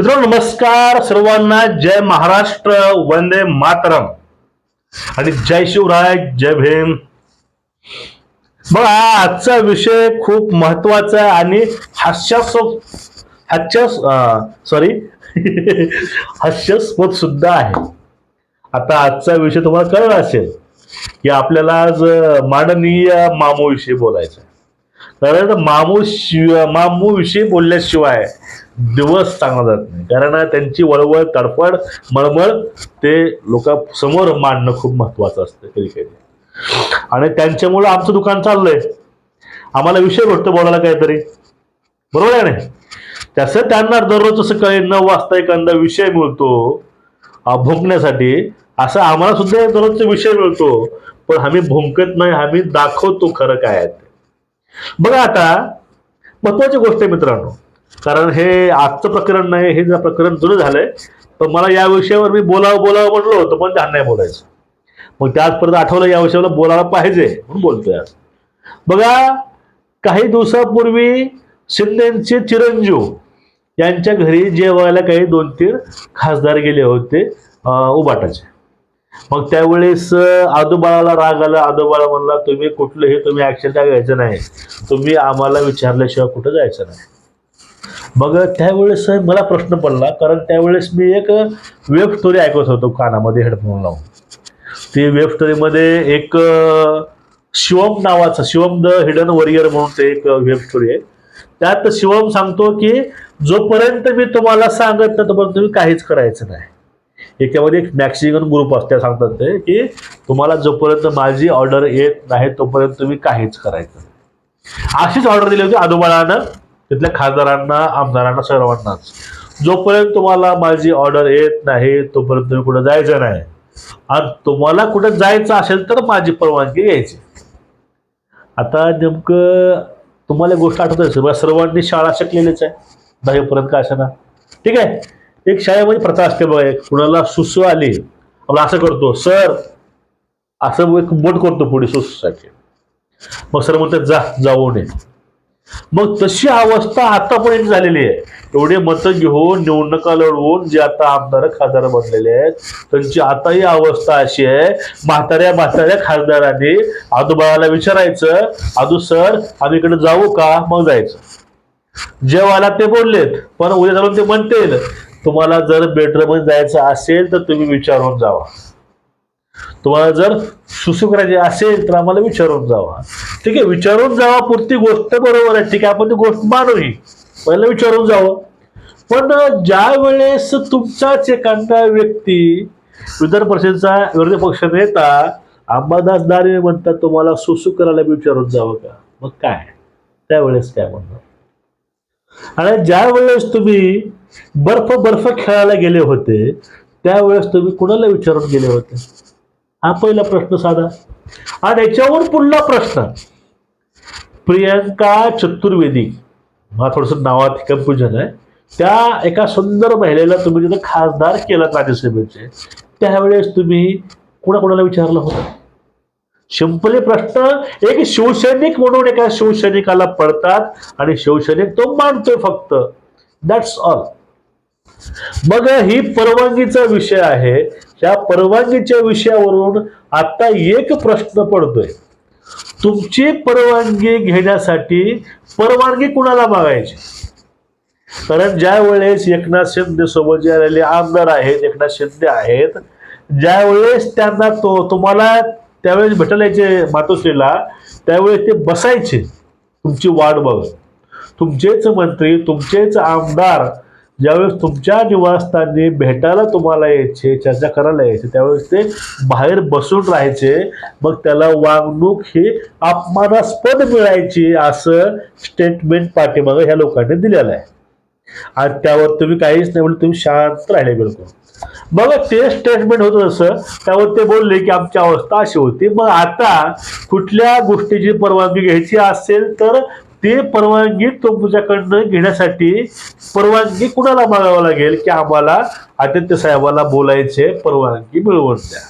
मित्रांनो नमस्कार. सर्वांना जय महाराष्ट्र. वंदे मातरम. आणि जय शिवराय जय भीम. बघा आजचा विषय खूप महत्त्वाचा आहे आणि हास्यास्पद हास्यास सॉरी हास्यास्पद सुद्धा आहे. आता आजचा विषय तुम्हाला कळला असेल की आपल्याला आज माननीय मामूविषयी बोलायचं कारण मामू शिव मामू विषयी बोलल्याशिवाय दिवस चांगला जात नाही. कारण त्यांची वळवळ तडफड मळमळ ते लोक समोर मांडणं खूप महत्वाचं असतं कधी कधी आणि त्यांच्यामुळं आमचं दुकान चाललंय. आम्हाला विषय भेटतो बोलायला काहीतरी. बरोबर आहे नाही? तसं त्यांना दररोज सकाळी नऊ वाजता एखादा विषय मिळतो भुंकण्यासाठी असं आम्हाला सुद्धा दररोजचा विषय मिळतो. पण आम्ही भुंकत नाही आम्ही दाखवतो खरं काय आहे ते. बघा आता महत्वाची गोष्ट आहे मित्रांनो. कारण हे आजचं प्रकरण नाही हे जर प्रकरण जुनं झालंय पण मला या विषयावर मी बोलावं बोलावं म्हटलं होतं पण त्यांना नाही बोलायचं. मग त्याच परत आठवलं या विषयाला बोलायला पाहिजे म्हणून बोलतोय आज. बघा काही दिवसापूर्वी शिंदेचे चिरंजीव यांच्या घरी जेवायला काही दोन तीन खासदार गेले होते उबाटाचे. मग त्यावेळेस आदोबाळाला राग आला. आदोबाळा म्हणला तुम्ही कुठलंही तुम्ही ऍक्शन काय घ्यायचं नाही. तुम्ही आम्हाला विचारल्याशिवाय कुठं जायचं नाही. मग त्यावेळेस मला प्रश्न पडला. कारण त्यावेळेस मी एक वेब स्टोरी ऐकत होतो कानामध्ये हेडफोन लावून. ती वेब स्टोरीमध्ये एक शिवम नावाचा शिवम द हिडन वरियर म्हणून ते एक वेब स्टोरी आहे. त्यात शिवम सांगतो की जोपर्यंत मी तुम्हाला सांगत नाही तोपर्यंत तुम्ही काहीच करायचं नाही. याच्यामध्ये एक मॅक्सिमम ग्रुप असते सांगतात ते की तुम्हाला जोपर्यंत माझी ऑर्डर येत नाही तोपर्यंत तुम्ही काहीच करायचं अशीच ऑर्डर दिली होती आदोबाळानं तिथल्या खासदारांना आमदारांना सर्वांनाच जोपर्यंत तुम्हाला माझी ऑर्डर येत नाही तोपर्यंत तुम्ही कुठं जायचं नाही. आणि तुम्हाला कुठं जायचं असेल तर माझी परवानगी घ्यायची. आता नेमकं तुम्हाला गोष्ट आठवत असेल सर्वांनी शाळा शिकलेलीच आहे. दहावीपर्यंत का ना ठीक आहे? एक शाळेमध्ये प्रथा असते बघा एक कुणाला सुसू आली आपण असं करतो सर असं एक बोट करतो पुढे सुसूसाठी. मग सर म्हणतात जा जाऊ नये. मग तशी अवस्था आतापर्यंत झालेली आहे. एवढे मतं घेऊन निवडणुका लढवून जे आता आमदार खासदार बनलेले आहेत त्यांची आता ही अवस्था अशी आहे म्हाताऱ्या म्हाताऱ्या खासदारांनी आजोबाला विचारायचं आदू सर आम्ही इकडे जाऊ का? मग जायचं. जेव्हाला ते बोललेत पण उद्या जाऊन ते म्हणतील तुम्हाला जर बेडरूममध्ये जायचं असेल तर तुम्ही विचारून जावा. तुम्हाला जर सुसू करायचे असेल तर आम्हाला विचारून जावा. ठीक आहे विचारून जावा पुरती गोष्ट बरोबर आहे. ठीक आहे आपण ती गोष्ट मानूही. पहिला विचारून जावं. पण ज्या वेळेस तुमचाच एखादा व्यक्ती विधान परिषदेचा विरोधी पक्ष नेता अंबादास दारे म्हणतात तुम्हाला सुसू करायला विचारून जावं का? मग काय? त्यावेळेस काय म्हणणार? आणि ज्या वेळेस तुम्ही बर्फ बर्फ खेळायला गेले होते त्यावेळेस तुम्ही कुणाला विचारून गेले होते? हा पहिला प्रश्न साधा. आणि याच्यावर पुढला प्रश्न. प्रियंका चतुर्वेदी. मला थोडंसं नावात कन्फ्युजन आहे. त्या एका सुंदर महिलेला तुम्ही तिथं खासदार केला राज्यसभेचे त्यावेळेस तुम्ही कुणाकुणाला विचारलं होतं? सिंपली प्रश्न. एक शिवसैनिक म्हणून एका शिवसैनिकाला पडतात आणि शिवसैनिक तो मानतोय फक्त. दॅट्स ऑल मग ही परवानगीचा विषय आहे. त्या परवानगीच्या विषयावरून आता एक प्रश्न पडतोय. तुमची परवानगी घेण्यासाठी परवानगी कुणाला मागायची? कारण ज्या वेळेस एकनाथ शिंदे सोबत जे आलेले आमदार आहेत एकनाथ शिंदे आहेत ज्या वेळेस त्यांना तो तुम्हाला त्यावेळेस भेटायला यायचे मातोश्रीला त्यावेळेस ते बसायचे तुमची वाट बघत. तुमचेच मंत्री तुमचेच आमदार ज्यावेळेस तुमच्या निवासस्थानी भेटायला तुम्हाला यायचे चर्चा करायला यायचे त्यावेळेस ते बाहेर बसून राहायचे. मग त्याला वागणूक ही अपमानास्पद मिळायची असं स्टेटमेंट पाठीमागं ह्या लोकांनी दिलेलं आहे. आणि त्यावर तुम्ही काहीच नाही म्हणून तुम्ही शांत राहिले बिलकुल. मग ते स्टेटमेंट होतं तसं त्यावर ते बोलले की आमची अवस्था अशी होती. मग आता कुठल्या गोष्टीची परवानगी घ्यायची असेल तर ते परवानगी तुमच्याकडनं घेण्यासाठी परवानगी कुणाला मागावं लागेल की आम्हाला आदित्य साहेबाला बोलायचे परवानगी मिळवून द्या?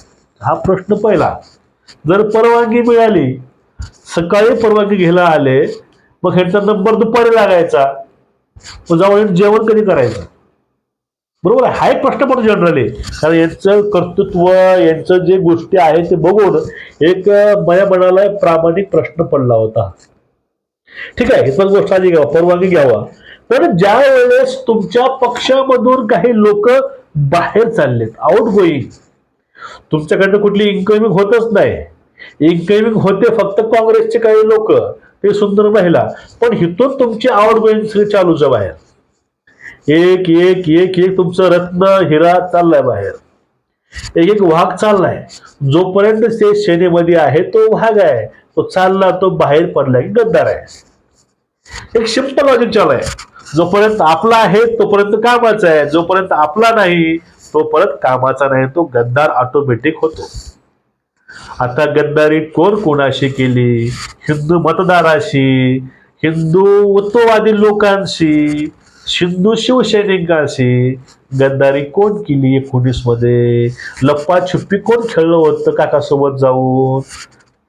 हा प्रश्न पहिला. जर परवानगी मिळाली सकाळी परवानगी घ्यायला आले मग ह्यांचा नंबर दुपारी लागायचा. मग जाऊन जेवण कधी करायचं? बरोबर आहे. हा एक प्रश्न पडतो जनरली. कारण यांचं कर्तृत्व यांचं जे गोष्टी आहेत ते बघून एक माझ्या मनाला प्रामाणिक प्रश्न पडला होता. ठीक आहे ही पण गोष्ट आधी घ्यावा परवानगी घ्यावा. पण ज्या वेळेस तुमच्या पक्षामधून काही लोक बाहेर चाललेत आउट गोईंग तुमच्याकडनं कुठली इन्कमिंग होतच नाही. इन्कमिंग होते फक्त काँग्रेसचे काही लोक ते सुंदर महिला पण हिथून तुमची आउट गोईंग सगळी चालूच आहे बाहेर. एक एक एक एक तुमचं रत्न हिरा चाललाय बाहेर. एक एक वाघ चाललाय. जोपर्यंत ते सेनेमध्ये आहे तो वाघ आहे. तो चालला तो बाहेर पडलाय की गद्दार आहे. एक सिंपल लॉजिक चालू आहे. जोपर्यंत आपला आहे तोपर्यंत कामाचा आहे. जोपर्यंत आपला नाही तोपर्यंत कामाचा नाही. तो गद्दार ऑटोमॅटिक होतो. आता गद्दारी कोण कोणाशी केली? हिंदू मतदाराशी हिंदुत्ववादी लोकांशी सिंधू शिवसैनिकाशी गद्दारी कोण केली एकोणीसमध्ये लप्पाछुप्पी कोण खेळलं होतं काकासोबत जाऊन?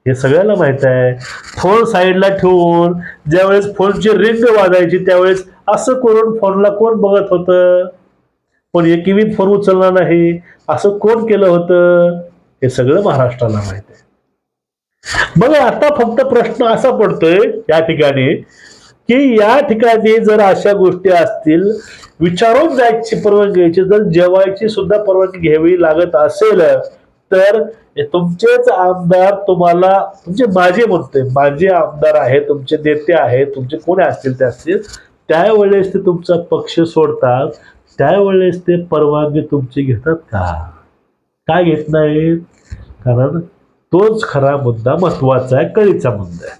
हे सगळ्याला माहीत आहे. फोन साईडला ठेवून ज्यावेळेस फोनची रिंग वाजायची त्यावेळेस असं करून फोनला कोण बघत होतं? पण एकही फोन उचलला नाही. असं कोण केलं होतं? हे सगळं महाराष्ट्राला माहीत आहे. बघा आता फक्त प्रश्न असा पडतोय या ठिकाणी की या ठिकाणी जर अशा गोष्टी असतील विचारून जायची परवानगी घ्यायची. जर जेवायची सुद्धा परवानगी घ्यावी लागत असेल तर तुमचेच आमदार तुम्हाला म्हणजे माझे म्हणतोय माझे आमदार आहे तुमचे नेते आहेत तुमचे कोणी असतील ते असतील त्यावेळेस ते तुमचा पक्ष सोडतात. त्यावेळेस ते परवानगी तुमची घेतात का? काय घेत नाहीत? कारण तोच खरा मुद्दा महत्त्वाचा आहे कळीचा मुद्दा आहे.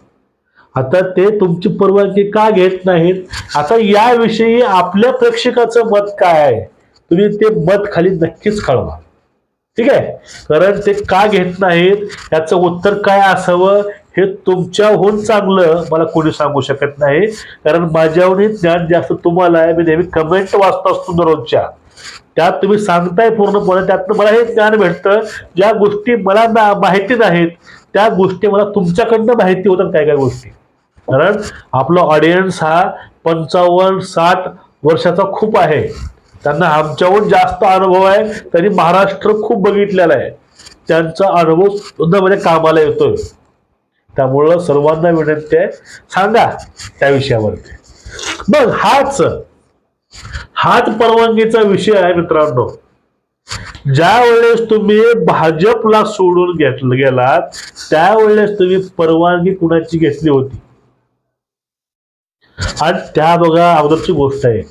आता ते तुमची परवानगी का घेत नाहीत? आता याविषयी आपल्या प्रेक्षकाचं मत काय आहे? तुम्ही ते मत खाली नक्कीच कळवा ठीक आहे? कारण ते का घेत नाहीत? याचं उत्तर काय असावं? हे तुमच्याहून चांगलं मला कोणी सांगू शकत नाही. कारण माझ्याहूनही ज्ञान जास्त तुम्हाला आहे. मी नेहमी कमेंट वाचत असतो दररोजच्या. त्यात तुम्ही सांगताय पूर्णपणे. त्यातनं मला हे ज्ञान भेटतं. ज्या गोष्टी मला ना- माहिती नाहीत त्या गोष्टी मला तुमच्याकडनं माहिती होतात काय काय गोष्टी. कारण आपला ऑडियन्स हा पंचावन्न साठ वर्षाचा खूप आहे. त्यांना आमच्याहून जास्त अनुभव आहे. त्यांनी महाराष्ट्र खूप बघितलेला आहे. त्यांचा अनुभव सुद्धा म्हणजे कामाला येतोय. त्यामुळं सर्वांना विनंती आहे सांगा त्या विषयावरती. मग हाच हाच परवानगीचा विषय आहे मित्रांनो. ज्या वेळेस तुम्ही भाजपला सोडून घेतलं गेलात त्यावेळेस तुम्ही परवानगी कुणाची घेतली होती? आणि त्या बघा अगोदरची गोष्ट आहे.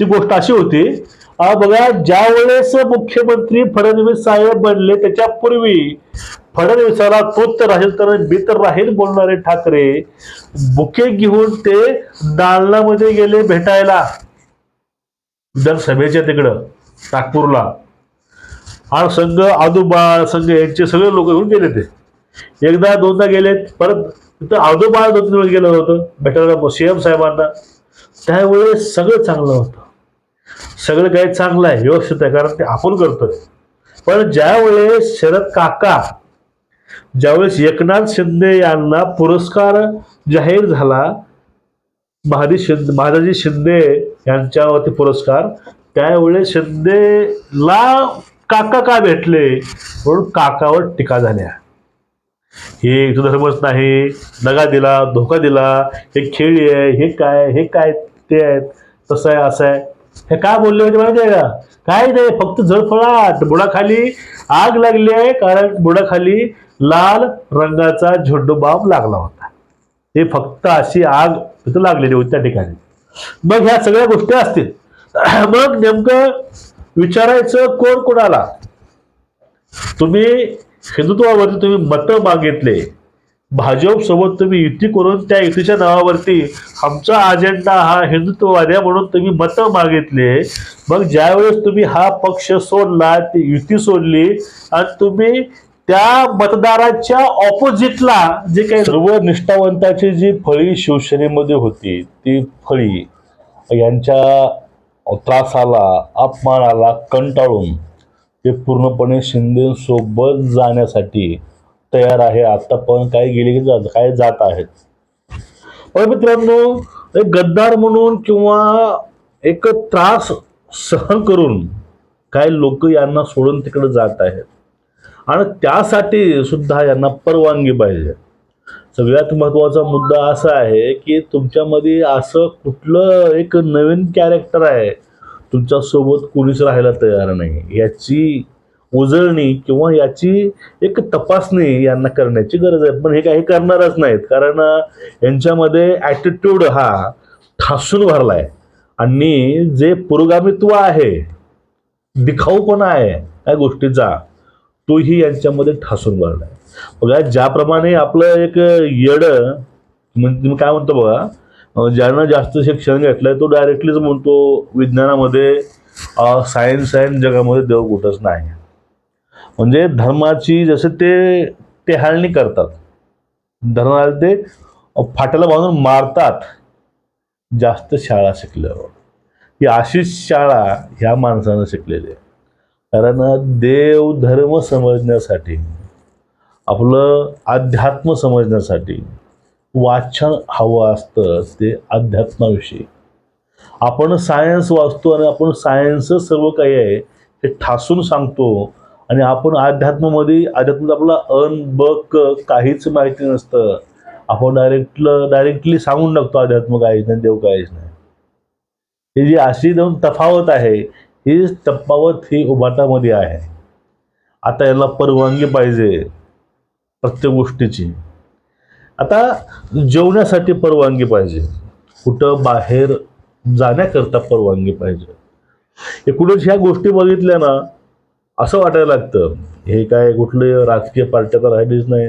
ती गोष्ट अशी होती बघा ज्या वेळेस मुख्यमंत्री फडणवीस साहेब बनले त्याच्यापूर्वी फडणवीसाला तोच तर राहील तर मी तर राहील बोलणारे ठाकरे बुके घेऊन ते दालनामध्ये गेले भेटायला. विधानसभेच्या तिकडं नागपूरला. आणि संघ आदोबाळ संघ यांचे सगळे लोक घेऊन गेले ते. एकदा दोनदा गेले परत तिथं आजोबा दोन गेलं होतं भेटायला सीएम साहेबांना. त्यावेळेस सगळं चांगलं होतं. सगळं काही चांगलं आहे व्यवस्थित आहे कारण ते आपण करतोय. पण ज्यावेळेस शरद काका ज्यावेळेस एकनाथ शिंदे यांना पुरस्कार जाहीर झाला महादी शिंदे महादाजी शिंदे यांच्यावरती पुरस्कार त्यावेळेस शिंदेला काका का भेटले? म्हणून काकावर टीका झाल्या हे हिंदू धर्मच नाही. दगा दिला धोका दिला. हे खेळी आहे हे काय हे काय ते आहेत तसं आहे असं आहे. हे काय बोलले होते माहिती आहे का? काय नाही फक्त झळफळाट. बुडाखाली आग लागली आहे कारण बुडाखाली लाल रंगाचा झेंडू लागला होता. हे फक्त अशी आग तिथं लागलेली होती त्या ठिकाणी. मग ह्या सगळ्या गोष्टी असतील. मग नेमकं विचारायचं कोण कोणाला? तुम्ही हिंदुत्वावरती तुम्ही मतं मागितले. भाजपसोबत तुम्ही युती करून त्या युतीच्या नावावरती आमचा अजेंडा हा हिंदुत्ववादी आहे म्हणून तुम्ही मतं मागितले. मग ज्यावेळेस तुम्ही हा पक्ष सोडला ती युती सोडली आणि तुम्ही त्या मतदाराच्या ऑपोजिटला जे काही सर्व निष्ठावंताची जी फळी शिवसेनेमध्ये होती ती फळी यांच्या त्रासाला अपमानाला कंटाळून ते पूर्णपणे शिंदेसोबत जाण्यासाठी तयार आहे. आता पण काही गेले की जात काय जात आहेत. मित्रांनो एक गद्दार म्हणून किंवा एक त्रास सहन करून काही लोक यांना सोडून तिकडे जात आहेत. आणि त्यासाठी सुद्धा यांना परवानगी पाहिजे. सगळ्यात महत्त्वाचा मुद्दा असा आहे की तुमच्यामध्ये असं कुठलं एक नवीन कॅरेक्टर आहे तुमच्यासोबत कोणीच राहायला तयार नाही. याची उजळणी किंवा याची एक तपासणी यांना करण्याची गरज आहे. पण हे काही करणारच नाहीत. कारण यांच्यामध्ये ॲटिट्यूड हा ठासून भरला आहे आणि जे पुरोगामित्व आहे दिखाऊपणा आहे या गोष्टीचा तोही यांच्यामध्ये ठासून भरला आहे बघा ज्याप्रमाणे आपलं एक येड म्हणजे तुम्ही काय म्हणतो बघा ज्यानं जास्त शिक्षण घेतलंय तो डायरेक्टलीच म्हणतो विज्ञानामध्ये सायन्स आहे जगामध्ये देव कुठंच नाही. म्हणजे धर्माची जसे ते टेहाळणी करतात. धर्माला ते फाट्याला बांधून मारतात. जास्त शाळा शिकल्यावर. ही अशीच शाळा ह्या माणसानं शिकलेली आहे. कारण देव धर्म समजण्यासाठी आपलं अध्यात्म समजण्यासाठी वाचन हवं असतं ते अध्यात्माविषयी. आपण सायन्स वाचतो आणि आपण सायन्सच सर्व काही आहे हे ठासून सांगतो आणि आपण अध्यात्मामध्ये अध्यात्मात आपला अन ब क काहीच माहिती नसतं. आपण डायरेक्टलं डायरेक्टली सांगून टाकतो अध्यात्म काहीच नाही देव काहीच नाही. ही जी अशी दोन तफावत आहे ही तफावत ही उभाटामध्ये आहे. आता याला परवानगी पाहिजे प्रत्येक गोष्टीची. आता जेवण्यासाठी परवानगी पाहिजे. कुठं बाहेर जाण्याकरता परवानगी पाहिजे. एकूणच ह्या गोष्टी बघितल्या ना असं वाटायला लागतं. हे काय कुठले राजकीय पार्ट्या तर राहिलीच नाही.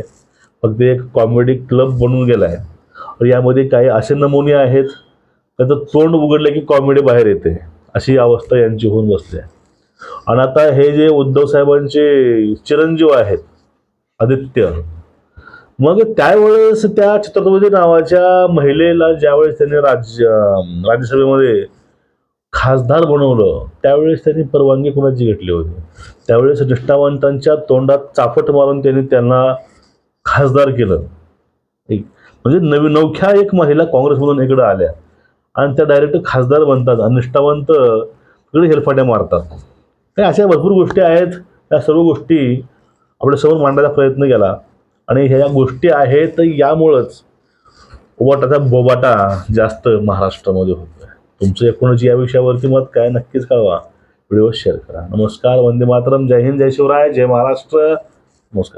फक्त एक कॉमेडी क्लब बनून गेला आहे यामध्ये काही असे नमुने आहेत त्याचं तोंड उघडलं की कॉमेडी बाहेर येते. अशी अवस्था यांची होऊन बसली आहे आणि आता हे जे उद्धव साहेबांचे चिरंजीव आहेत आदित्य मग त्यावेळेस त्या छत्रपती नावाच्या महिलेला ज्यावेळेस त्यांनी राज्य राज्यसभेमध्ये खासदार बनवलं त्यावेळेस त्यांनी परवानगी कोणाची घेतली होती? त्यावेळेस निष्ठावंतांच्या तोंडात चापट मारून त्यांनी त्यांना खासदार केलं. एक म्हणजे नवी नवख्या एक महिला काँग्रेसमधून इकडं आल्या आणि त्या डायरेक्ट खासदार बनतात आणि निष्ठावंत इकडे हेलफाट्या मारतात. अशा भरपूर गोष्टी आहेत. या सर्व गोष्टी आपल्यासमोर मांडायचा प्रयत्न केला. आणि ह्या गोष्टी आहेत यामुळंच ओबाटाचा बोबाटा जास्त महाराष्ट्रामध्ये होतोय. तुमचं एकूणच या विषयावरती मत काय नक्कीच कळवा. व्हिडिओ शेअर करा. नमस्कार वंदे मातरम. जय हिंद जय शिवराय. जय महाराष्ट्र. नमस्कार.